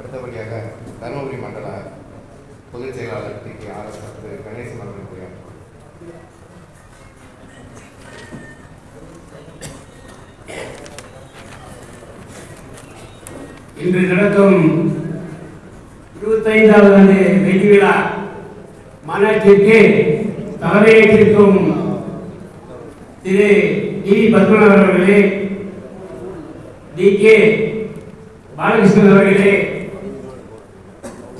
அடுத்தபடியாக தருமபுரி மண்டல பொதுச் செயலாளர் டி. கே. ஆர் எஸ் திரு கணேசன் அவர்கள் உரையாற்றுவார் இன்று நடக்கும் இருபத்தைந்தாவது ஆண்டு வெள்ளி விழா மாநாட்டிற்கு தலைமையேற்றிருக்கும் திரு. டி. பத்மநாபன் அவர்களே டி. கே. பாலகிருஷ்ணன் அவர்களே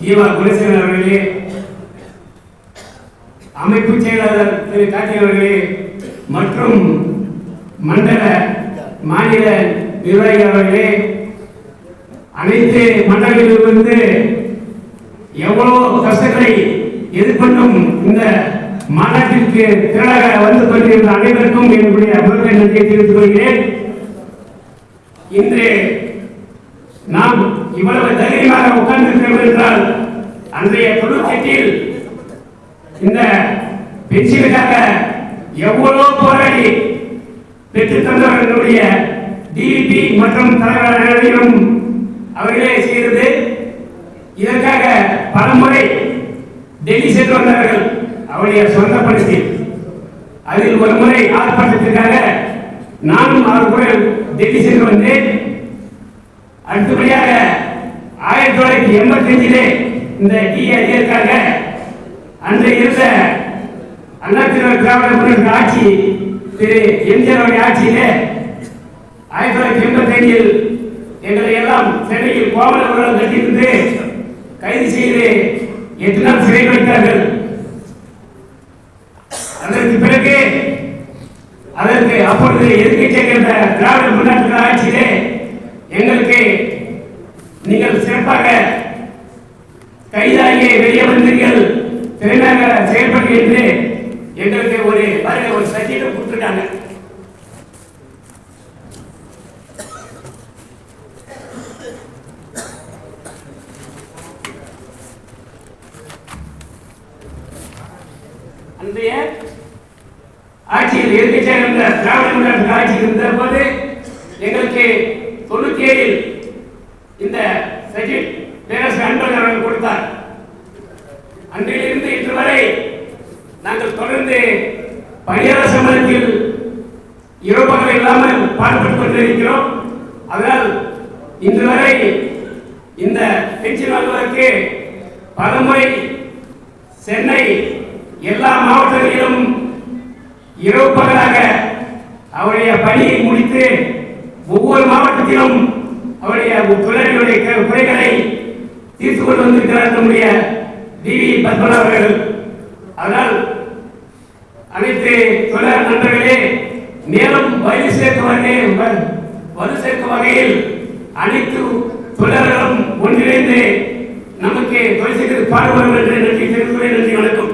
ஜீவா குணசேகரன் அவர்களே அமைப்பு செயலாளர் திரு கார்த்திக் அவர்களே மற்றும் மண்டல மாநில நிர்வாகி அவர்களே அனைத்து மண்டலங்களிலிருந்து எவ்வளவு கஷ்டங்களை எதிர்கொண்டும் இந்த மாநாட்டிற்கு திரளாக வந்து கொண்டிருந்த அனைவருக்கும் என்னுடைய முதல்ல நன்றியை தெரிவித்துக் கொள்கிறேன். இன்று நாம் இவ்வளவு தைரியமாக உட்கார்ந்திருக்கிறோம் என்றால் அன்றைய தொழிற்சத்தில் இந்த பென்சிலுக்காக எவ்வளவு போராடி பெற்றுத் தந்தவர் என்னுடைய டிபி மற்றும் தலைவர் அவர்களே செய்கிறது. இதற்காக பலமுறை டெல்லி சென்று வந்தார்கள் அவருடைய சொந்த படத்தில் அதில் ஒரு முறை ஆர்ப்பாட்டத்திற்காக நானும் ஆறு முறை டெல்லி சென்று வந்தேன். அடுத்தபடியாக ஆயிரத்தி தொள்ளாயிரத்தி எண்பத்தி அஞ்சிலே இந்த டிஆர்ஏற்காக அந்த இருந்த அண்ணா திராவிட திராவிட முன்னேற்ற ஆட்சி திரு எம்ஜிஆர் அவருடைய ஆட்சியிலே ஆயிரத்தி தொள்ளாயிரத்தி எண்பத்தி ஐந்தில் எங்களை எல்லாம் சென்னையில் கோவல உரம் கட்டியிருந்து கைது செய்து எட்டு நாள் சிறை வைத்தார்கள். அதற்கு பிறகு அதற்கு அப்பொழுது எதிர்க்கட்சியாக இருந்த திராவிட முன்னேற்ற ஆட்சியிலே எங்களுக்கு நீங்கள் சிறப்பாக கைதாகி வெளியே வந்தீர்கள் திறனாக செயல்பட்டு என்று எங்களுக்கு ஒரு பாருங்க ஒரு சர்டிஃபிகேட் கொடுத்துருக்காங்க அன்றைய ஆட்சியில் எதிர்க்கட்சியாக இருந்த திராவிட முன்னேற்ற ஆட்சி இருந்த போது எங்களுக்கு தொண்ணூத்தி ஏழில் இந்த சஜித் பேரரசு அன்பழகன் அவர்கள் கொடுத்தார். அன்றிலிருந்து இன்று வரை நாங்கள் தொடர்ந்து பணியாளர் சம்பளத்தில் இரவு இல்லாமல் பாடுபட்டு கொண்டிருக்கிறோம் அதனால் இன்று வரை இந்த பென்ஷன் வாங்குவதற்கு பலமுறை சென்னை எல்லா மாவட்டங்களிலும் இரவு பகலாக அவருடைய பணியை முடித்து ஒவ்வொரு மாவட்டத்திலும் அவருடைய தொழிலாளிகளுடைய குறைகளை தீர்த்து கொண்டு வந்திருக்கிறார் நம்முடைய டிவி பத்மநாபன் அவர்கள். அதனால் அனைத்து தொழிலாளர் நண்பர்களே மேலும் வலு சேர்க்கும் வகையில் வலு சேர்க்கும் வகையில் அனைத்து தொழிலாளர்களும் ஒன்றிணைந்து நமக்கு தொழில் செய்து பாடுபடும் என்று நன்றி தெரிவித்துள்ளேன் நன்றி வணக்கம்.